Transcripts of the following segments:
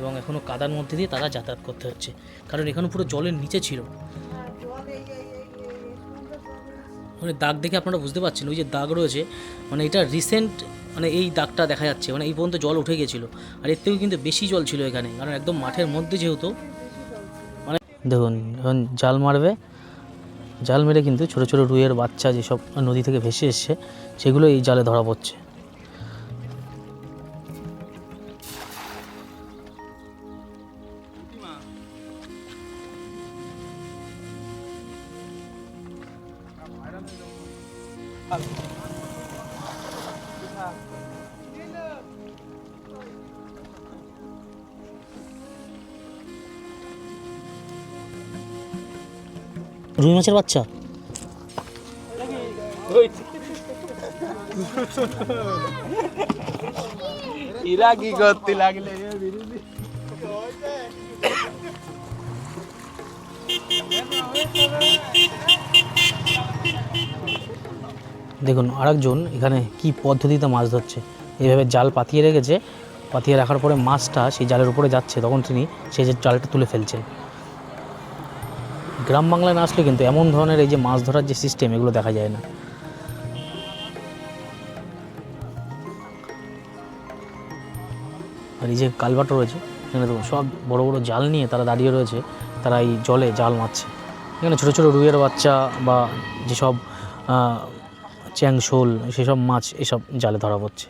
এবং এখনও কাদার মধ্যে দিয়ে তারা যাতায়াত করতে হচ্ছে। কারণ এখানে পুরো জলের নিচে ছিল। মানে দাগ দেখে আপনারা বুঝতে পারছেন, ওই যে দাগ রয়েছে মানে এটা রিসেন্ট মানে এই দাগটা দেখা যাচ্ছে মানে এই পর্যন্ত জল উঠে গেছিল। আর এর থেকেও কিন্তু বেশি জল ছিল এখানে, কারণ একদম মাঠের মধ্যে যেহেতু মানে দেখুন, এখন জাল মারবে, জাল মেরে কিন্তু ছোটো ছোটো রুইয়ের বাচ্চা যেসব নদী থেকে ভেসে এসছে, সেগুলো এই জালে ধরা পড়ছে। রুই মাছের বাচ্চা? ইরা কি করতে লাগলে? দেখুন, আরেকজন এখানে কি পদ্ধতিতে মাছ ধরছে। এইভাবে জাল পাতিয়ে রেখেছে, পাতিয়ে রাখার পরে মাছটা সেই জালের উপরে যাচ্ছে, তখন তিনি সেই যে জালটা তুলে ফেলছেন। গ্রাম বাংলায় না আসলে কিন্তু এমন ধরনের এই যে মাছ ধরার যে সিস্টেম এগুলো দেখা যায় না। আর এই যে কালবাটো রয়েছে, এখানে দেখুন, সব বড় বড় জাল নিয়ে তারা দাঁড়িয়ে রয়েছে, তারা এই জলে জাল মারছে। এখানে ছোটো ছোটো রুইয়ের বাচ্চা বা যেসব আহ, চ্যাং শোল সেসব মাছ এসব জালে ধরা পড়ছে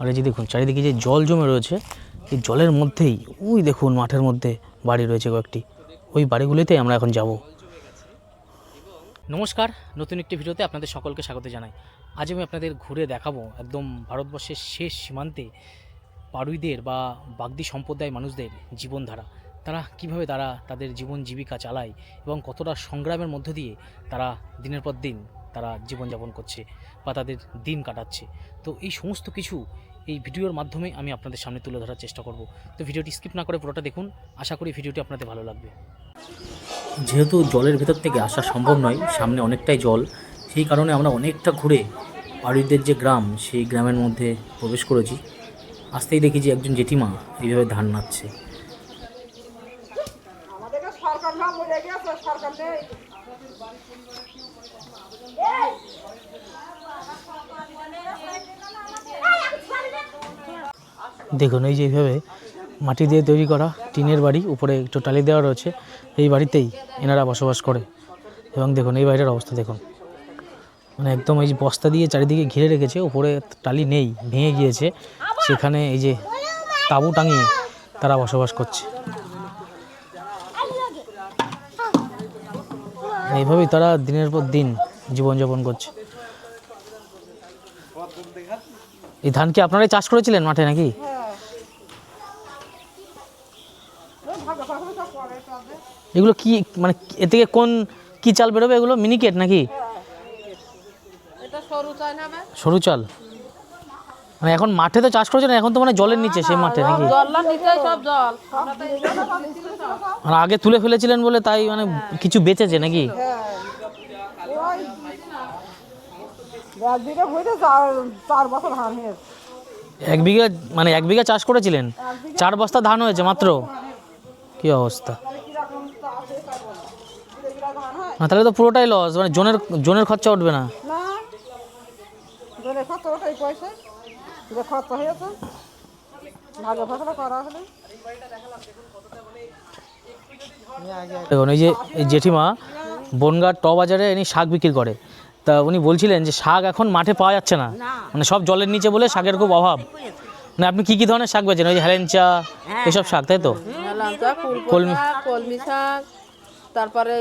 আর এই যে দেখুন চারিদিকে যে জল জমে রয়েছে এই জলের মধ্যেই ওই দেখুন মাঠের মধ্যে বাড়ি রয়েছে কয়েকটি। ওই বাড়িগুলিতেই আমরা এখন যাব। নমস্কার নতুন একটি ভিডিওতে আপনাদের সকলকে স্বাগত জানাই। আজ আমি আপনাদের ঘুরে দেখাবো একদম ভারতবর্ষের শেষ সীমান্তে পাড়ুইদের বা বাগদি সম্প্রদায় মানুষদের জীবনধারা। তারা কীভাবে তারা তাদের জীবন জীবিকা চালায় এবং কতটা সংগ্রামের মধ্য দিয়ে তারা দিনের পর দিন তারা জীবনযাপন করছে বা তাদের দিন কাটাচ্ছে। তো এই সমস্ত কিছু এই ভিডিওর মাধ্যমে আমি আপনাদের সামনে তুলে ধরার চেষ্টা করব। তো ভিডিওটি স্কিপ না করে পুরোটা দেখুন। আশা করি ভিডিওটি আপনাদের ভালো লাগবে। যেহেতু জলের ভেতর থেকে আসা সম্ভব নয়, সামনে অনেকটাই জল, সেই কারণে আমরা অনেকটা ঘুরে পাড়িদের যে গ্রাম, সেই গ্রামের মধ্যে প্রবেশ করেছি। আসতেই দেখি যে একজন জেঠিমা এইভাবে ধান নাচ্ছে আমাদেরকে সরকার না বলে গেছে সরকার নেই দেখুন, এই যে এইভাবে মাটি দিয়ে তৈরি করা টিনের বাড়ি, উপরে একটু টালি দেওয়া রয়েছে, এই বাড়িতেই এনারা বসবাস করে। এবং দেখুন, এই বাড়িটার অবস্থা দেখুন। মানে একদম এই যে বস্তা দিয়ে চারিদিকে ঘিরে রেখেছে, উপরে টালি নেই, ভেঙে গিয়েছে। সেখানে এই যে তাঁবু টাঙিয়ে তারা বসবাস করছে। এইভাবেই তারা দিনের পর দিন জীবনযাপন করছে। এই ধান কি আপনারাই চাষ করেছিলেন মাঠে নাকি ভাগে ভাগে সব করে তবে এগুলো কি মানে এ থেকে কোন কি চাল বেরোবে এগুলো? মিনিকেট নাকি? সরু চাল মানে এখন মাঠে তো চাষ করছে না এখন তো মানে জলের নিচে সেই মাঠে নাকি। মানে আগে তুলে ফেলেছিলেন বলে তাই মানে কিছু বেঁচেছে নাকি? হ্যাঁ এক বিঘা হইতে চার চার বছর ধান হয়েছে। এক বিঘা মানে এক বিঘা চাষ করেছিলেন? চার বস্তা ধান হয়েছে মাত্র? কি অবস্থা তাহলে কীরকম তো আছে তাই বলো দুই বিঘা ধান হয় না তাহলে তো পুরোটাই লস মানে জোনের জোনের খরচা উঠবে না। না জলে ওটাই পয়সা যে খরচ হয়েছে ভাগে ফসল করা হলে। দেখুন এই যে এই জেঠিমা বনগাঁ ট বাজারে ইনি শাক বিক্রি করে। তা উনি বলছিলেন যে শাক এখন মাঠে পাওয়া যাচ্ছে না। মানে সব জলের নিচে বলে শাকের খুব অভাব। মানে আপনি কি কি ধরনের শাক বেচেন? ওই যে হেলেঞ্চা এসব শাক তাই তো? কলমি। কলমি শাক। তারপরে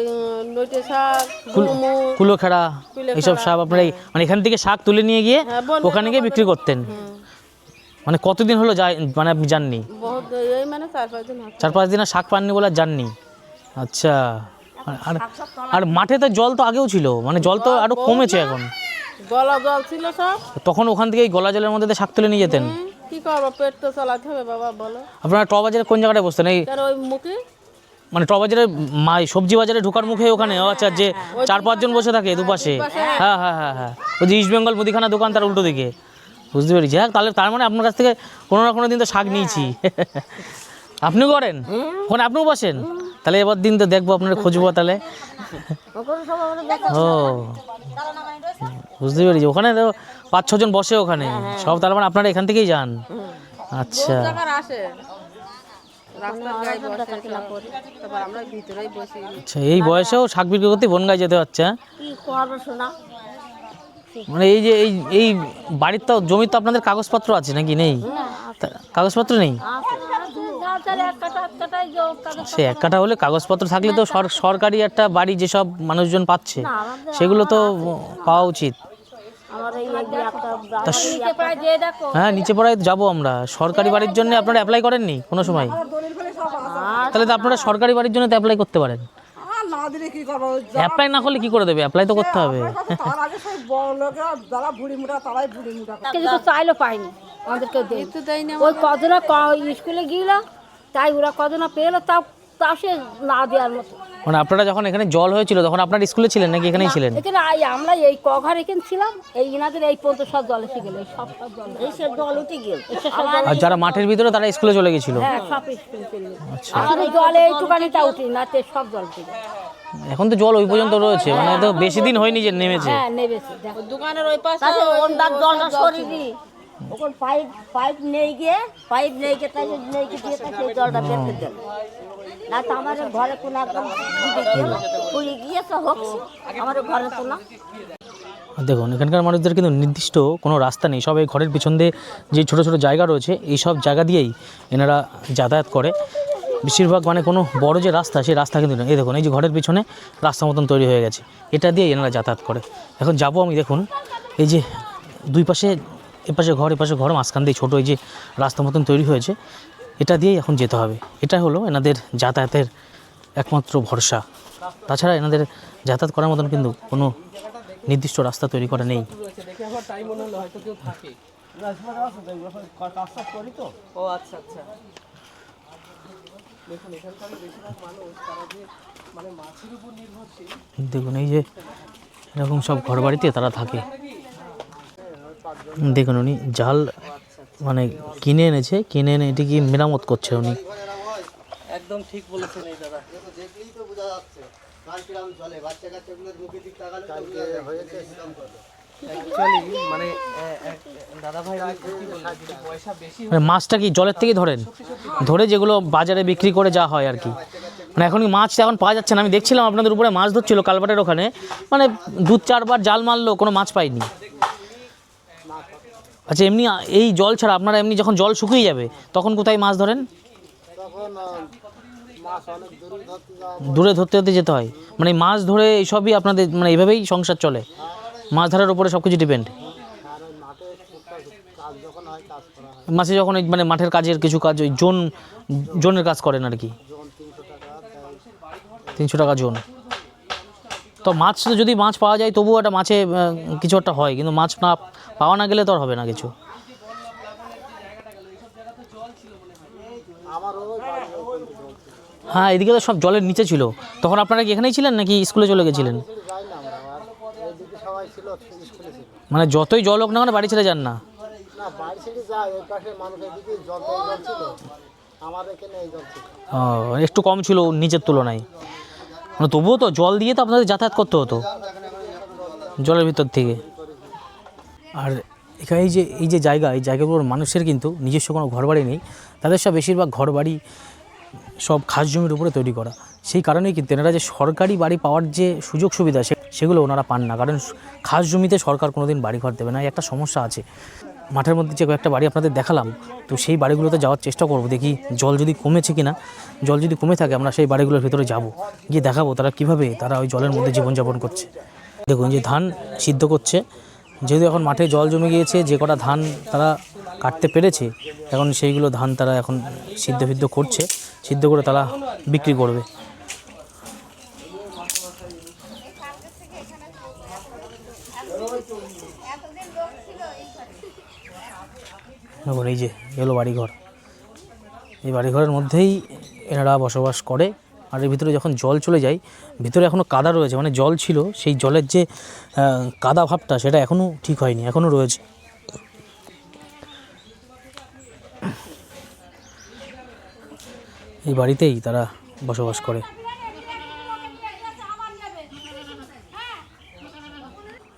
নইটে শাক কুলোখেড়া এইসব শাক আপনার এই মানে এখান থেকে শাক তুলে নিয়ে গিয়ে হ্যাঁ, ওখানে গিয়ে বিক্রি করতেন। মানে কতদিন হলো যায় মানে আপনি যাননি এই মানে চার পাঁচ দিন চার পাঁচ দিন আর শাক পাননি বলে আর যাননি আচ্ছা আর- আর মাঠে তো জল তো আগেও ছিল মানে জল তো আরও কমেছে এখন। গলা জল ছিল সব। তখন ওখান থেকে এই গলা জলের মধ্যে শাক তুলে নিয়ে যেতেন। কি করব পেট তো চালাতে হবে বাবা বলো। আপনারা ট বাজারে কোন জায়গাটায় বসতেন? এই ওই মুখে? মানে ট বাজারে মা- সবজি বাজারে ঢোকার মুখে ওখানে আচ্ছা যে চার পাঁচজন বসে থাকে দুপাশে। হ্যাঁ। হ্যাঁ হ্যাঁ হ্যাঁ ওই যে ইস্ট বেঙ্গল মুদিখানা দোকান তার উল্টো দিকে। বুঝতে পেরেছি। হ্যাঁ তাহলে তার মানে আপনার কাছ থেকে কোনো না কোনো দিন তো শাক নিয়েছি। আপনিও করেন? ওখানে আপনিও বসেন? তাহলে এবার দিন তো দেখব আপনার খুঁজবো তাহলে। ও। বুঝতে পেরেছি। ওখানে তো পাঁচ ছজন বসে ওখানে। সব তার মানে আপনারা এখান থেকেই যান। আচ্ছা। আচ্ছা এই বয়সেও শাক বিক্রি করতে বনগায় যেতে হচ্ছে হ্যাঁ? কি করব শোনা? মানে এই যে এই এই বাড়ির তো জমির তো আপনাদের কাগজপত্র আছে নাকি? নেই? তা- কাগজপত্র নেই? সে এক কাঠা হলে কাগজপত্র থাকলে তো সর- সরকারি একটা বাড়ি যেসব মানুষজন পাচ্ছে সেগুলো তো পাওয়া উচিত। হ্যাঁ নিচে পড়ায় যাব আমরা। সরকারি বাড়ির জন্য আপনারা অ্যাপ্লাই করেননি কোনো সময়? তাহলে তো আপনারা সরকারি বাড়ির জন্য তো অ্যাপ্লাই করতে পারেন। আর না দিলে কি করব? অ্যাপ্লাই না করলে কি করে দেবে? অ্যাপ্লাই তো করতে হবে। তার আগে সেই বড় লোকেরা যারা বুড়ি মুড়া তারাই বুড়ি মুড়া কিছু চাইলো পাইনি। আমাদেরকে দেয় ওই কজনা স্কুলে গিয়েছিল তাই ওরা কজনা পেল তাও তা সে না দেওয়ার মতো। মানে আপনারা যখন এখানে জল হয়েছিল তখন আপনার স্কুলে ছিলেন নাকি এখানেই ছিলেন? এখানে আই আমরা এই কঘর এখানে ছিলাম এই ইনাদের এই পর্যন্ত সব জল এসে গেল এই সব সব জল এই সব জল উঠে গেল। আর যারা মাঠের ভিতরে তারা স্কুলে চলে গেছিল? হ্যাঁ সব স্কুল চলে আর এই জলে এইটুকানিটা উঠি না তে সব জল উঠে গেছে এখন তো জল ওই পর্যন্ত রয়েছে মানে তো বেশি দিন হয়নি যে নেমেছে। হ্যাঁ নেবেছে দেখো। দোকানের ওই পাশে জলটা সরিয়ে ওখানে পাইপ পাইপ গিয়ে পাইপ গিয়ে তাই গিয়ে দিয়ে সেই জলটা বের করে না তো আমার ঘরে কোনো একদম হোক আমার ঘরে তো না দেখুন, এখানকার মানুষদের কিন্তু নির্দিষ্ট কোনো রাস্তা নেই। সব এই ঘরের পিছন দিয়ে যে ছোটো ছোটো জায়গা রয়েছে, এই সব জায়গা দিয়েই এনারা যাতায়াত করে। বেশিরভাগ মানে কোনো বড় যে রাস্তা, সেই রাস্তা কিন্তু এই দেখুন, এই যে ঘরের পিছনে রাস্তা মতন তৈরি হয়ে গেছে। এটা দিয়ে এনারা যাতায়াত করে। এখন যাব আমি, দেখুন, এই যে দুই পাশে এপাশে ঘর এপাশে ঘর মাঝখান দিয়ে ছোটো এই যে রাস্তা মতন তৈরি হয়েছে এটা দিয়েই এখন যেতে হবে। এটা হলো এনাদের যাতায়াতের একমাত্র ভরসা। তাছাড়া এনাদের যাতায়াত করার মতন কিন্তু কোনো নির্দিষ্ট রাস্তা তৈরি করা নেই। আচ্ছা আচ্ছা। দেখুন এই যে এরকম সব ঘর বাড়িতে তারা থাকে। দেখুন উনি জাল মানে কিনে এনেছে কিনে এনে এটি কি মেরামত করছে উনি? একদম ঠিক বলেছেন এই দাদা। দেখলেই তো বোঝা যাচ্ছে। চলে Actually, মানে দাদা ভাই পয়সা বেশি মানে মাছটা কি জলের থেকে ধরেন? ধরে যেগুলো বাজারে বিক্রি করে যা হয় আর কি। মানে এখন কি মাছ এখন পাওয়া যাচ্ছে না। আমি দেখছিলাম আপনাদের উপরে মাছ ধরছিল কালবাটের ওখানে। মানে দু চারবার জাল মারলো কোনো মাছ পাইনি। আচ্ছা এমনি এই জল ছাড়া আপনারা এমনি যখন জল শুকিয়ে যাবে তখন কোথায় মাছ ধরেন? দূরে ধরতে ধরতে যেতে হয়। মানে মাছ ধরে এইসবই আপনাদের মানে এইভাবেই সংসার চলে। মাছ ধরার উপরে সব কিছু ডিপেন্ড মাসে যখন মানে মাঠের কাজের কিছু কাজ ওই জোন জোনের কাজ করেন আর কি। তিনশো টাকা জোন। তো মাছ যদি মাছ পাওয়া যায় তবুও একটা মাছে কিছু একটা হয়। কিন্তু মাছ না পাওয়া না গেলে তো আর হবে না কিছু। হ্যাঁ এদিকে তো সব জলের নিচে ছিল। তখন আপনারা কি এখানেই ছিলেন নাকি স্কুলে চলে গেছিলেন? মানে যতই জল হোক না কেন বাড়ি ছেড়ে যান না। ও, একটু কম ছিল নিচের তুলনায়। মানে তবুও তো জল দিয়ে তো আপনাদের যাতায়াত করতে হতো। জলের ভিতর থেকে। আর এখানে এই যে এই যে জায়গা, এই জায়গাগুলোর মানুষের কিন্তু নিজস্ব কোনো ঘরবাড়ি নেই। তাদের সব বেশিরভাগ ঘরবাড়ি সব খাস জমির উপরে তৈরি করা। সেই কারণেই কিন্তু এনারা যে সরকারি বাড়ি পাওয়ার যে সুযোগ সুবিধা সেগুলো ওনারা পান না। কারণ খাস জমিতে সরকার কোনো দিন বাড়ি ঘর দেবে না। একটা সমস্যা আছে। মাঠের মধ্যে যে কয়েকটা বাড়ি আপনাদের দেখালাম, তো সেই বাড়িগুলোতে যাওয়ার চেষ্টা করব। দেখি জল যদি কমেছে কিনা। জল যদি কমে থাকে, আমরা সেই বাড়িগুলোর ভিতরে যাব। গিয়ে দেখাবো তারা কীভাবে তারা ওই জলের মধ্যে জীবনযাপন করছে। দেখুন যে ধান সিদ্ধ করছে। যেহেতু এখন মাঠে জল জমে গিয়েছে, যে কটা ধান তারা কাটতে পেরেছে, এখন সেইগুলো ধান তারা এখন সিদ্ধ ফিদ্ধ করছে, সিদ্ধ করে তারা বিক্রি করবে। এই যে এলো বাড়িঘর। এই বাড়িঘরের মধ্যেই এনারা বসবাস করে। আর এর ভিতরে যখন জল চলে যায়, ভিতরে এখনও কাদা রয়েছে মানে জল ছিল, সেই জলের যে কাদা ভাবটা সেটা এখনও ঠিক হয়নি এখনও রয়েছে। এই বাড়িতেই তারা বসবাস করে।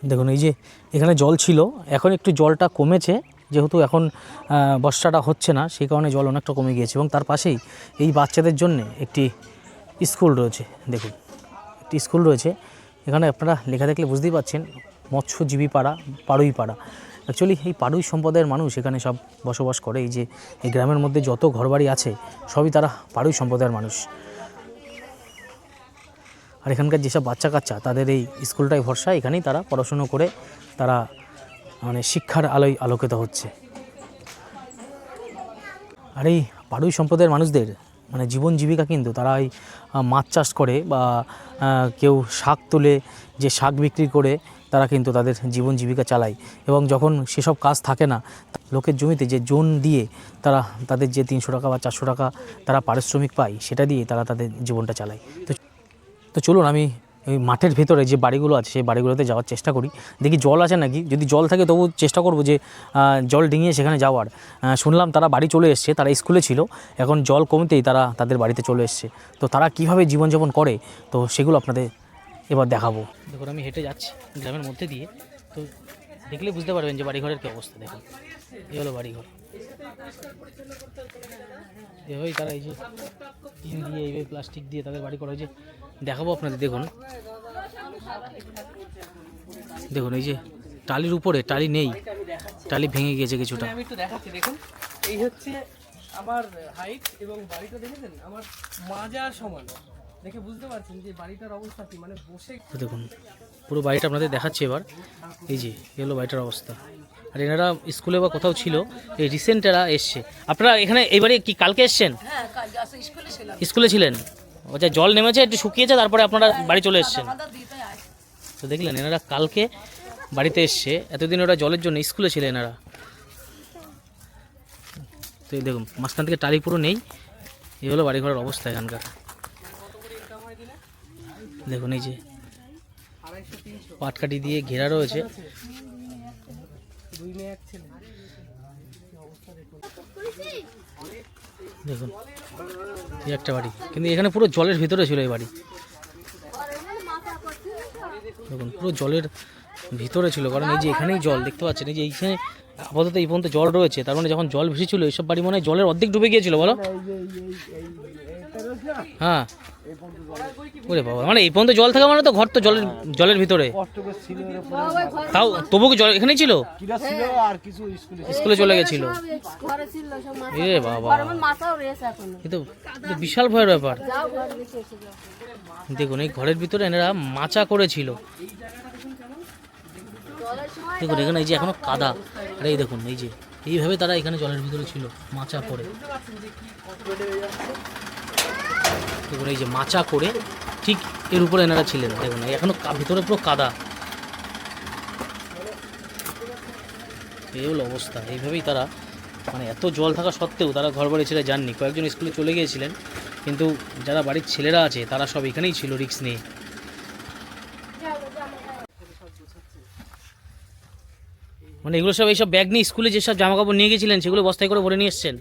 দেখুন, এই যে এখানে জল ছিল, এখন একটু জলটা কমেছে, যেহেতু এখন বর্ষাটা হচ্ছে না, সেই কারণে জল অনেকটা কমে গিয়েছে এবং তার পাশেই এই বাচ্চাদের জন্য একটি স্কুল রয়েছে, দেখুন। একটি স্কুল রয়েছে, এখানে আপনারা লেখা দেখলে বুঝতেই পাচ্ছেন, মৎস্যজীবী পাড়া, পাড়ুই পাড়া। অ্যাকচুয়ালি এই পাড়ুই সম্প্রদায়ের মানুষ এখানে সব বসবাস করে, এই যে, এই গ্রামের মধ্যে যত ঘরবাড়ি আছে, সবই তারা পাড়ুই সম্প্রদায়ের মানুষ। আর এখানকার যেসব বাচ্চা কাচ্চা তাদের এই স্কুলটাই ভরসা, এখানেই তারা পড়াশুনো করে তারা মানে শিক্ষার আলোয় আলোকিত হচ্ছে। আর এই পাড়ুই সম্প্রদায়ের মানুষদের মানে জীবন জীবিকা কিন্তু তারা ওই মাছ চাষ করে বা কেউ শাক তুলে, যে শাক বিক্রি করে, তারা কিন্তু তাদের জীবন জীবিকা চালায়। এবং যখন সেসব কাজ থাকে না, লোকের জমিতে যে জোন দিয়ে তারা, তাদের যে তিনশো টাকা বা চারশো টাকা তারা পারিশ্রমিক পায়, সেটা দিয়ে তারা তাদের জীবনটা চালায়। তো তো চলুন আমি ওই মাঠের ভেতরে যে বাড়িগুলো আছে, সেই বাড়িগুলোতে যাওয়ার চেষ্টা করি। দেখি জল আছে নাকি? যদি জল থাকে তবু চেষ্টা করব যে জল ডিঙিয়ে সেখানে যাওয়ার। শুনলাম তারা বাড়ি চলে এসছে, তারা স্কুলে ছিল। এখন জল কমতেই তারা তাদের বাড়িতে চলে এসছে। তো তারা কীভাবে জীবনযাপন করে? তো সেগুলো আপনাদের এবার দেখাবো। দেখুন, আমি হেঁটে যাচ্ছি গ্রামের মধ্যে দিয়ে। তো দেখলে বুঝতে পারবেন যে বাড়িঘরের কী অবস্থা, দেখুন। এই হলো বাড়িঘর। এভাবেই তারা এই যে দিয়ে এইভাবে প্লাস্টিক দিয়ে তাদের বাড়ি করা হয়েছে। দেখাবো আপনাদের দেখুন। দেখুন এই যে টালির উপরে টালি নেই। টালি ভেঙে গিয়েছে কিছুটা। আমি একটু দেখাচ্ছি দেখুন। এই হচ্ছে আমার হাইট এবং বাড়িটা দেখেছেন? আমার মাজার সমান। দেখে বুঝতে পারছেন যে বাড়িটার অবস্থা কি? মানে বসে দেখুন পুরো বাড়িটা আপনাদের দেখাচ্ছি এবার। এই যে এই হলো বাড়িটার অবস্থা। আর এনারা স্কুলে বা কোথাও ছিল এই রিসেন্ট এরা এসছে। আপনারা এখানে এইবারে কি কালকে এসছেন? স্কুলে ছিলেন? যা জল নেমেছে একটু শুকিয়েছে তারপরে আপনারা বাড়ি চলে এসছেন। তো দেখলেন এনারা কালকে বাড়িতে এসছে এতদিন ওরা জলের জন্য স্কুলে ছিল এনারা। তো দেখুন মাঝখান থেকে টালি পুরো নেই এই হলো বাড়িঘরের অবস্থা এখানকার। দেখুন এই যে পাটকাঠি দিয়ে ঘেরা রয়েছে। দেখুন এই একটা বাড়ি। কিন্তু এখানে পুরো জলের ভিতরে ছিল এই বাড়ি। দেখুন, পুরো জলের ভিতরে ছিল, কারণ এই যে এখানেই জল, দেখতে পাচ্ছেন? এই যে এইখানে আপাতত এই পর্যন্ত জল রয়েছে, তার মানে যখন জল ভেসেছিল, এইসব বাড়ি মনে হয় জলের অর্ধেক ডুবে গিয়েছিল, বলো? হ্যাঁ। ওরে বাবা মানে এই পর্যন্ত জল থাকা মানে তো ঘর তো জলের জলের ভিতরে। তাও তবু কি জল এখানেই ছিল? স্কুলে স্কুলে চলে গেছিল। ঘরে ছিল সব মাছ এ বাবা। আমার মাথাও রয়েছে এখনও। এ তো এ তো বিশাল ভয়ের ব্যাপার। দেখুন এই ঘরের ভিতরে এনারা মাচা করেছিল। দেখুন এখানে এই যে এখনও কাদা। আর এই দেখুন এই যে এইভাবে তারা এখানে জলের ভিতরে ছিল মাচা করে। দেখুন এই যে মাচা করে ঠিক এর উপরে এনারা ছিলেন। দেখুন এখনও ভিতরে পুরো কাদা। এই হলো অবস্থা। এইভাবেই তারা মানে এত জল থাকা সত্ত্বেও তারা ঘর বাড়ি ছেড়ে যাননি। কয়েকজন স্কুলে চলে গিয়েছিলেন, কিন্তু যারা বাড়ির ছেলেরা আছে, তারা সব এখানেই ছিল রিক্স নিয়ে। মানে এগুলো সব এইসব ব্যাগ নিয়ে স্কুলে যেসব জামা কাপড় নিয়ে গেছিলেন সেগুলো বস্তায় করে ভরে নিয়ে এসছেন।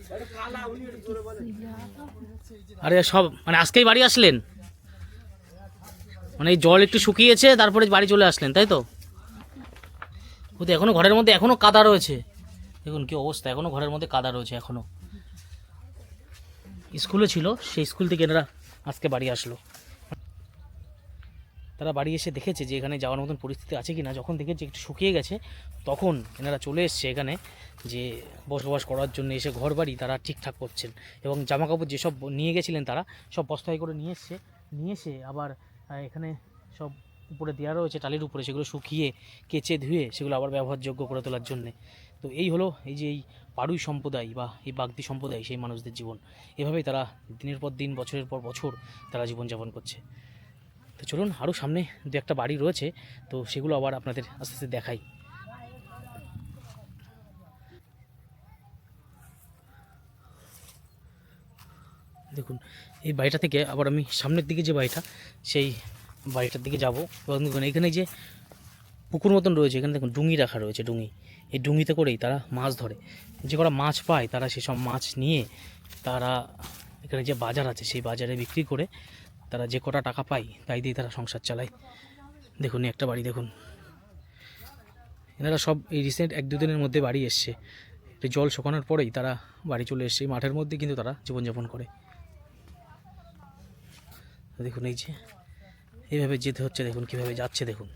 আরে সব মানে আজকেই বাড়ি আসলেন? মানে এই জল একটু শুকিয়েছে, তারপরে বাড়ি চলে আসলেন, তাই তো? ও তো এখনও ঘরের মধ্যে এখনও কাদা রয়েছে। দেখুন কি অবস্থা এখনও ঘরের মধ্যে কাদা রয়েছে এখনও স্কুলে ছিল, সেই স্কুল থেকে এনারা আজকে বাড়ি আসলো। তারা বাড়ি এসে দেখেছে যে এখানে যাওয়ার মতন পরিস্থিতি আছে কি না যখন দেখেছে একটু শুকিয়ে গেছে, তখন এনারা চলে এসছে এখানে যে বসবাস করার জন্য এসে ঘর বাড়ি তারা ঠিকঠাক করছেন। এবং জামা কাপড় যেসব নিয়ে গেছিলেন তারা, সব বস্তায় করে নিয়ে এসছে। নিয়ে এসে আবার এখানে সব উপরে দেওয়া রয়েছে টালির উপরে, সেগুলো শুকিয়ে, কেচে ধুয়ে সেগুলো আবার ব্যবহারযোগ্য করে তোলার জন্যে। তো এই হলো এই যে এই পাড়ুই সম্প্রদায় বা এই বাগদি সম্প্রদায়, সেই মানুষদের জীবন। এভাবেই তারা দিনের পর দিন, বছরের পর বছর তারা জীবনযাপন করছে। তো চলুন আরও সামনে দু একটা বাড়ি রয়েছে, তো সেগুলো আবার আপনাদের আস্তে আস্তে দেখাই। দেখুন, এই বাড়িটা থেকে আবার আমি সামনের দিকে যে বাড়িটা, সেই বাড়িটার দিকে যাব। দেখুন, এখানে যে পুকুর মতন রয়েছে, এখানে দেখুন ডুঙি রাখা রয়েছে, ডুঙি। এই ডুঙিতে করেই তারা মাছ ধরে। যে কটা মাছ পায়, তারা সেসব মাছ নিয়ে তারা এখানে যে বাজার আছে, সেই বাজারে বিক্রি করে তারা যে কটা টাকা পায়, তাই দিয়ে তারা সংসার চালায়। দেখুন, একটা বাড়ি দেখুন। এনারা সব এই রিসেন্ট এক দুদিনের মধ্যে বাড়ি এসছে। জল শুকানোর পরেই তারা বাড়ি চলে এসছে। মাঠের মধ্যে কিন্তু তারা জীবনযাপন করে। দেখুন, এই যে, এইভাবে যেতে হচ্ছে, দেখুন, কীভাবে যাচ্ছে, দেখুন।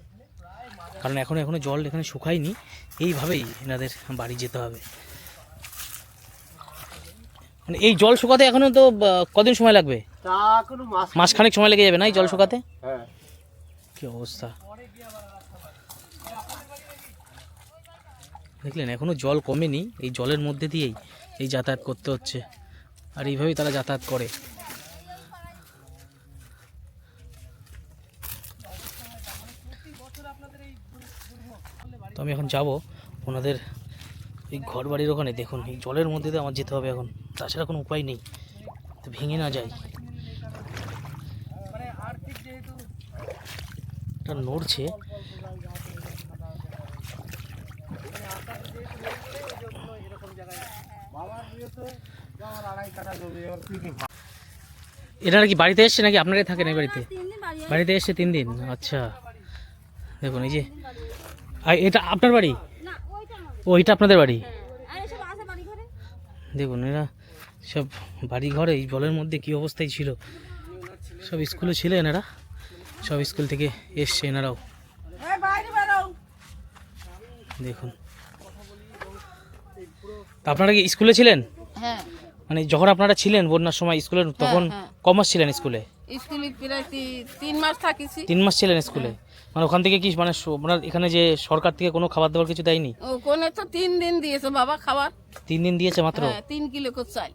কারণ এখন এখনও জল এখানে শুকায়নি। এইভাবেই এনাদের বাড়ি যেতে হবে। মানে এই জল শুকাতে এখনও তো কদিন সময় লাগবে? তা কোনো মাছ মাসখানেক সময় লেগে যাবে না এই জল শুকাতে? হ্যাঁ। কি অবস্থা? দেখলেন এখনও জল কমেনি। এই জলের মধ্যে দিয়েই এই যাতায়াত করতে হচ্ছে। আর এইভাবেই তারা যাতায়াত করে। তো আমি এখন যাব। ওনাদের এই ঘর বাড়ির ওখানে। দেখুন এই জলের মধ্যে দিয়ে আমার যেতে হবে এখন। তাছাড়া কোনো উপায় নেই। তো ভেঙে না যায় মানে আর্থিক যেহেতু এটা নড়ছে। এনারা কি বাড়িতে এসছে নাকি? আপনারাই থাকেন এই বাড়িতে? বাড়িতে এসছে তিন দিন? আচ্ছা। দেখুন, এই যে। এটা আপনার বাড়ি? ও এটা আপনাদের বাড়ি? দেখুন, এরা সব বাড়ি ঘরে এই জলের মধ্যে কী অবস্থায় ছিল? সব স্কুলে ছিল এনারা সব স্কুল থেকে এসছে এনারাও। দেখুন। তা আপনারা কি স্কুলে ছিলেন? হ্যাঁ। মানে যখন আপনারা ছিলেন বন্যার সময় স্কুলে তখন হ্যাঁ। কমার্স ছিলেন স্কুলে? স্কুলে প্রায় তিন মাস থাকিছি। তিন মাস ছিলেন স্কুলে? মানে ওখান থেকে কি মানে আপনার এখানে যে সরকার থেকে কোনো খাবার দাবার কিছু দেয়নি? ও কোনে তো তিন দিন দিয়েছে বাবা খাবার। তিন দিন দিয়েছে মাত্র? হ্যাঁ তিন কিলো চাল।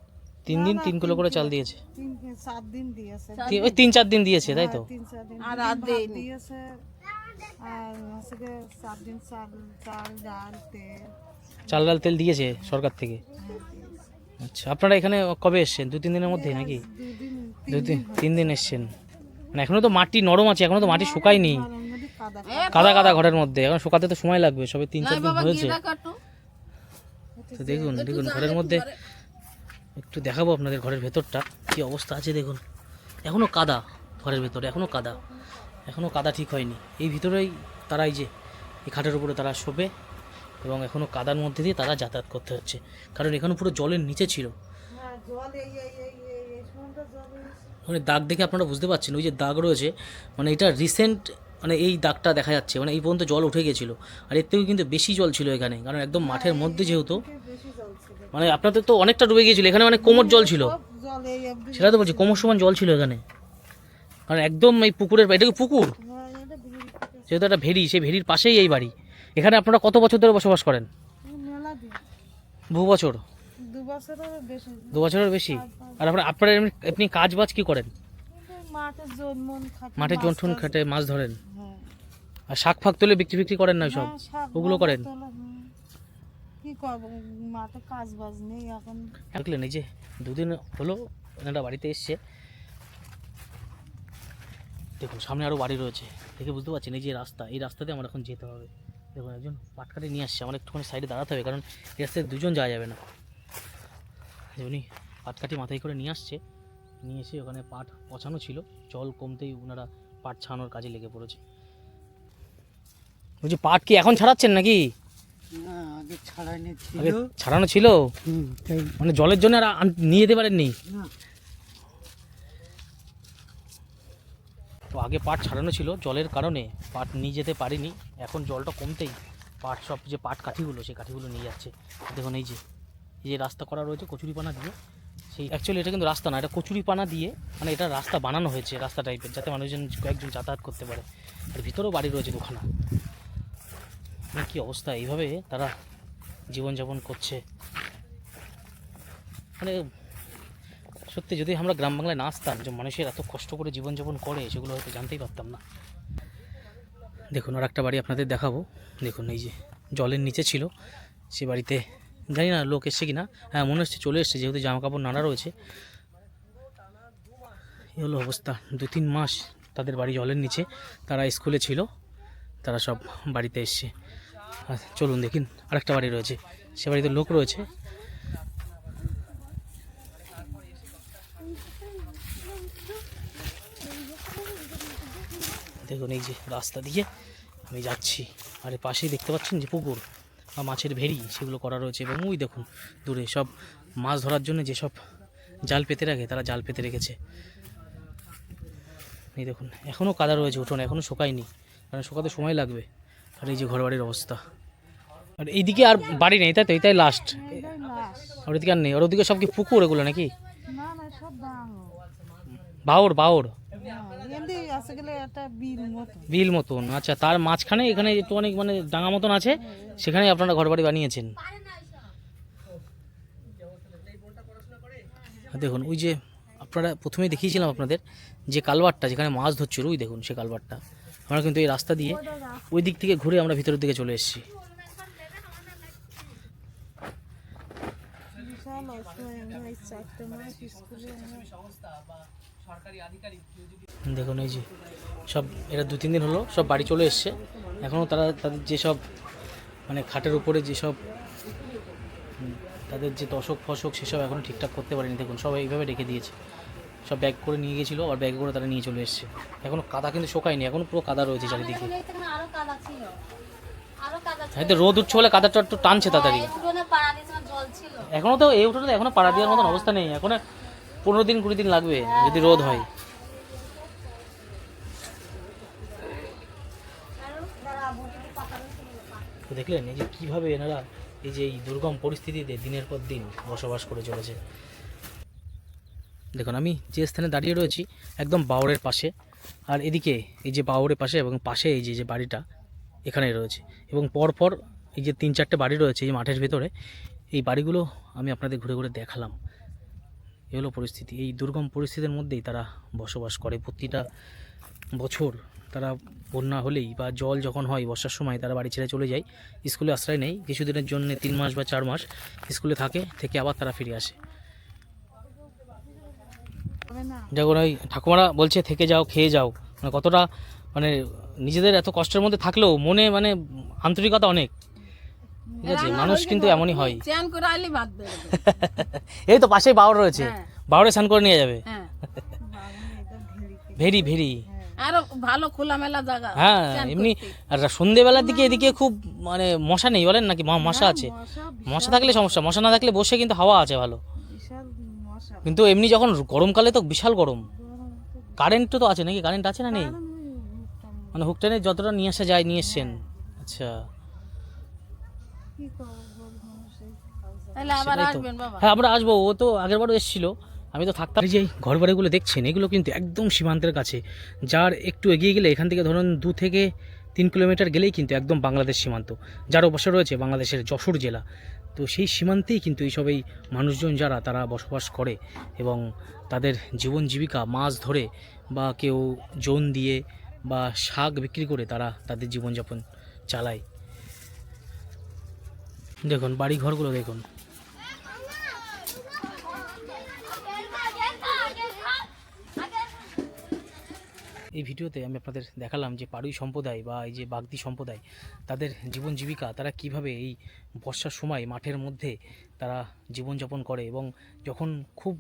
তিন দিন তিন কিলো করে চাল দিয়েছে। তিন সাত দিন দিয়েছে। ওই তিন চার দিন দিয়েছে তাই তো? তিন চার দিন আর আর দিয়েছে আর হচ্ছে সাত দিন চাল চাল ডাল তেল। চাল ডাল তেল দিয়েছে সরকার থেকে? আচ্ছা আপনারা এখানে কবে এসছেন? দু তিন দিনের মধ্যে নাকি? দু তিন তিন দিন এসছেন। মানে এখনও তো মাটি নরম আছে এখনও তো মাটি শুকায়নি। কাদা কাদা। কাদা ঘরের মধ্যে এখন শুকাতে তো সময় লাগবে সবে তিন চার দিন হয়েছে। তো দেখুন দেখুন ঘরের মধ্যে একটু দেখাবো আপনাদের ঘরের ভেতরটা, কি অবস্থা আছে দেখুন। এখনও কাদা ঘরের ভেতরে এখনও কাদা। এখনও কাদা ঠিক হয়নি। এই ভিতরেই তারা এই যে, এই খাটের উপরে তারা শোবে এবং এখনও কাদার মধ্যে দিয়ে তারা যাতায়াত করতে হচ্ছে। কারণ এখানে পুরো জলের নিচে ছিল। মানে দাগ দেখে আপনারা বুঝতে পারছেন, ওই যে দাগ রয়েছে মানে এটা রিসেন্ট মানে এই দাগটা দেখা যাচ্ছে মানে এই পর্যন্ত জল উঠে গেছিল। আর এর থেকেও কিন্তু বেশি জল ছিল এখানে, কারণ একদম মাঠের মধ্যে যেহেতু মানে আপনাদের তো অনেকটা ডুবে গিয়েছিল এখানে মানে কোমর জল ছিল। সেটা তো বলছি কোমর সমান জল ছিল এখানে। কারণ একদম এই পুকুরের এটা কি পুকুর? হ্যাঁ ভিড় যেহেতু একটা ভেরি সেই ভেরির পাশেই এই বাড়ি। এখানে আপনারা কত বছর ধরে বসবাস করেন? বহু বছর? দু বছরের বেশি। আর আপনারা আপনারা এমনি আপনি কাজ বাজ কি করেন? মাঠে জন্ঠুন খাটে মাছ ধরেন? হ্যাঁ। আর শাক ফাক তুলে বিক্রি বিক্রি করেন না সব? হ্যাঁ, ওগুলো করেন? তোলা, হুম। কি কাজ বাজ নেই এখন। দেখলেন এই যে দুদিন হলো এনারা বাড়িতে এসছে। দেখুন সামনে আরও বাড়ি রয়েছে। দেখে বুঝতে পারছেন এই যে রাস্তা এই রাস্তাতে আমার এখন যেতে হবে। দেখুন একজন পাটকাটে নিয়ে আসছে আমার একটুখানি সাইডে দাঁড়াতে হবে কারণ এই রাস্তায় দুজন যাওয়া যাবে না। উনি পাটকাঠি মাথায় করে নিয়ে আসছে নিয়ে এসে ওখানে পাট পছানো ছিল। জল কমতেই ওনারা পাট ছাড়ানোর কাজে লেগে পড়েছে। বলছি পাট কি এখন ছাড়াচ্ছেন নাকি না আগে ছাড়াইনি আগে ছাড়ানো ছিল? মানে জলের জন্য আর নিয়ে যেতে পারেননি? তো আগে পাট ছাড়ানো ছিল জলের কারণে পাট নিয়ে যেতে পারিনি। এখন জলটা কমতেই পাট সব যে পাট কাঠিগুলো সেই কাঠিগুলো নিয়ে যাচ্ছে। দেখুন এই যে এই যে রাস্তা করা রয়েছে কচুরিপানা দিয়ে সেই অ্যাকচুয়ালি এটা কিন্তু রাস্তা না এটা কচুরিপানা দিয়ে মানে এটা রাস্তা বানানো হয়েছে রাস্তা টাইপের যাতে মানুষজন কয়েকজন যাতায়াত করতে পারে। আর ভিতরেও বাড়ি রয়েছে দুখানা। মানে কী অবস্থা? এইভাবে তারা জীবনযাপন করছে। মানে সত্যি যদি আমরা গ্রাম বাংলায় না আসতাম, যে মানুষের এত কষ্ট করে জীবনযাপন করে, সেগুলো হয়তো জানতেই পারতাম না। দেখুন, আর একটা বাড়ি আপনাদের দেখাবো। দেখুন, এই যে জলের নিচে ছিল, সে বাড়িতে, জানি না লোক এসছে কি না হ্যাঁ মনে হচ্ছে চলে এসছে, যেহেতু জামা কাপড় নাড়া রয়েছে। এই হলো অবস্থা। দু তিন মাস তাদের বাড়ি জলের নিচে, তারা স্কুলে ছিল, তারা সব বাড়িতে এসছে। চলুন দেখিন আরেকটা বাড়ি রয়েছে। সে বাড়িতে লোক রয়েছে। দেখুন, এই যে রাস্তা দিয়ে আমি যাচ্ছি। আর পাশেই দেখতে পাচ্ছেন যে পুকুর বা মাছের ভেড়ি, সেগুলো করা রয়েছে। এবং ওই দেখুন, দূরে সব মাছ ধরার জন্য যেসব জাল পেতে রাখে, তারা জাল পেতে রেখেছে। এই দেখুন এখনও কাদা রয়েছে উঠোনে এখনও শুকায়নি, কারণ শুকাতে সময় লাগবে। আর এই যে ঘর বাড়ির অবস্থা। আর এইদিকে আর বাড়ি নেই, তাই তো? এইটাই লাস্ট আর ওদিকে আর নেই। আর ওদিকে সব কি পুকুর এগুলো নাকি? গেলে একটা বিল মতন। আচ্ছা তার মাঝখানে এখানে একটু অনেক মানে ডাঙা মতন আছে, সেখানে আপনারা ঘর বাড়ি বানিয়েছেন দেখুন, ওই যে আপনারা প্রথমে দেখিয়েছিলাম আপনাদের যে কালবারটা যেখানে মাছ ধরছিল, ওই দেখুন সে কালভারটা আমরা কিন্তু এই রাস্তা দিয়ে ওই দিক থেকে ঘুরে আমরা ভিতরের দিকে চলে এসেছি। দেখুন এই যে সব এরা দু তিন দিন হলো সব বাড়ি চলে এসছে। এখনও তারা তাদের যেসব মানে খাটের উপরে যেসব তাদের যে দশক ফসক সেসব এখনও ঠিকঠাক করতে পারেনি। দেখুন সব এইভাবে রেখে দিয়েছে। সব ব্যাগ করে নিয়ে গেছিল আর ব্যাগ করে তারা নিয়ে চলে এসছে। এখনও কাদা কিন্তু শোকায়নি এখনও পুরো কাদা রয়েছে চারিদিকে। কাদা হয়তো রোদ উঠছে বলে কাদাটা একটু টানছে তাড়াতাড়ি। ছিল। এখনও তো এই উঠোনে এখনও পাড়া দেওয়ার মতন অবস্থা নেই। এখন পনেরো দিন কুড়ি দিন লাগবে যদি রোদ হয়। তো দেখলেন এই যে কীভাবে এনারা এই যে এই দুর্গম পরিস্থিতিতে দিনের পর দিন বসবাস করে চলেছে। দেখুন, আমি যে স্থানে দাঁড়িয়ে রয়েছি একদম বাউরের পাশে। আর এদিকে এই যে বাউরের পাশে এবং পাশে এই যে যে বাড়িটা এখানে রয়েছে। এবং পরপর এই যে তিন চারটে বাড়ি রয়েছে এই মাঠের ভেতরে, এই বাড়িগুলো আমি আপনাদের ঘুরে ঘুরে দেখালাম। এই হলো পরিস্থিতি। এই দুর্গম পরিস্থিতির মধ্যেই তারা বসবাস করে। প্রতিটা বছর তারা বন্যা হলেই বা জল যখন হয় বর্ষার সময় তারা বাড়ি ছেড়ে চলে যায়। স্কুলে আশ্রয় নেই কিছুদিনের জন্য তিন মাস বা চার মাস স্কুলে থাকে, থেকে আবার তারা ফিরে আসে। যখন ওই ঠাকুমারা বলছে থেকে যাও খেয়ে যাও। মানে কতটা মানে নিজেদের এত কষ্টের মধ্যে থাকলেও মনে মানে আন্তরিকতা অনেক। ঠিক আছে মানুষ কিন্তু এমনই হয়। এই তো পাশেই বাউর রয়েছে। হ্যাঁ। বাউরে স্নান করে নিয়ে যাবে। হ্যাঁ। Very very. আরও ভালো খোলামেলা জায়গা। হ্যাঁ এমনি। আর সন্ধেবেলার দিকে এদিকে খুব মানে মশা নেই বলেন নাকি? মশা আছে। মশা থাকলে সমস্যা মশা না থাকলে বসে কিন্তু হাওয়া আছে ভালো। কিন্তু এমনি যখন গরমকালে তো বিশাল গরম। কারেন্ট তো আছে নাকি? কারেন্ট আছে না নেই? মানে হুকটেনে যতটা নিয়ে আসা যায় নিয়ে এসছেন। আচ্ছা। আসবেন বাবা। হ্যাঁ আমরা আসব। ও তো আগের বারও এসেছিল। আমি তো থাকতাম। এই যে ঘর বাড়িগুলো দেখছেন এগুলো কিন্তু একদম সীমান্তের কাছে। যার একটু এগিয়ে গেলে এখান থেকে ধরুন দু থেকে তিন কিলোমিটার গেলেই কিন্তু একদম বাংলাদেশ সীমান্ত। যার অবশ্য রয়েছে বাংলাদেশের যশোর জেলা। তো সেই সীমান্তেই কিন্তু এইসব এই মানুষজন যারা, তারা বসবাস করে এবং তাদের জীবন জীবিকা, মাছ ধরে বা কেউ জোন দিয়ে বা শাক বিক্রি করে তারা তাদের জীবনযাপন চালায়। দেখুন বাড়ি ঘরগুলো দেখুন। এই ভিডিওতে আমি আপনাদের দেখালাম যে পাড়ুই সম্প্রদায় বা এই যে বাগদি সম্প্রদায়, তাদের জীবন জীবিকা, তারা কীভাবে এই বর্ষার সময় মাঠের মধ্যে তারা জীবনযাপন করে এবং যখন খুব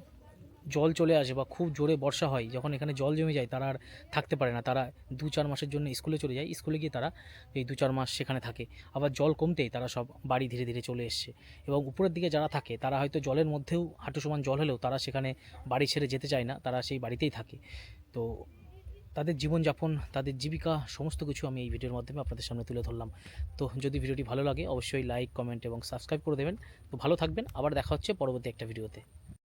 জল চলে আসে বা খুব জোরে বর্ষা হয়, যখন এখানে জল জমে যায়, তারা আর থাকতে পারে না। তারা দু চার মাসের জন্য স্কুলে চলে যায়, স্কুলে গিয়ে তারা এই দু চার মাস সেখানে থাকে। আবার জল কমতেই তারা সব বাড়ি ধীরে ধীরে চলে এসছে। এবং উপরের দিকে যারা থাকে, তারা হয়তো জলের মধ্যেও হাঁটু সমান জল হলেও তারা সেখানে বাড়ি ছেড়ে যেতে চায় না, তারা সেই বাড়িতেই থাকে। তো তাদের জীবনযাপন, তাদের জীবিকা, সমস্ত কিছু আমি এই ভিডিওর মাধ্যমে আপনাদের সামনে তুলে ধরলাম। তো যদি ভিডিওটি ভালো লাগে, অবশ্যই লাইক কমেন্ট এবং সাবস্ক্রাইব করে দেবেন। তো ভালো থাকবেন, আবার দেখা হচ্ছে পরবর্তী একটা ভিডিওতে।